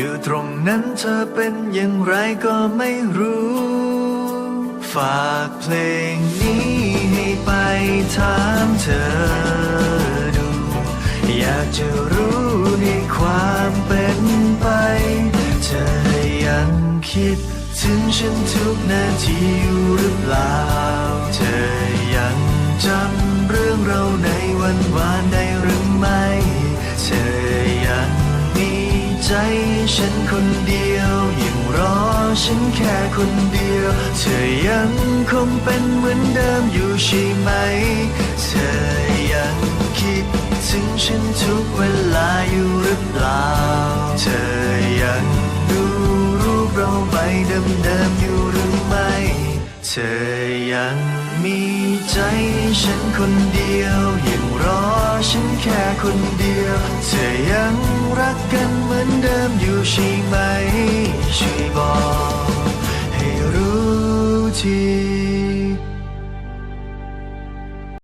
อยู่ตรงนั้นเธอเป็นอย่างไรก็ไม่รู้ ฝากเพลงนี้ให้ไปถามเธอดู อยากจะรู้ในความเป็นไป เธอยังคิดถึงฉันทุกนาทีอยู่หรือเปล่า ใจฉันคนเดียว ยังรอฉันแค่คนเดียว เธอยังคงเป็นเหมือนเดิมอยู่ใช่ไหม เธอยังคิดถึงฉันทุกเวลาอยู่หรือเปล่า เธอยังดูรูปเราใบเดิมๆอยู่หรือไม่ เธอยังมีใจฉันคนเดียว ยังรอฉันแค่คนเดียว เธอยัง รักกันเหมือนเดิมอยู่ใช่ไหมช่วยบอกให้รู้ที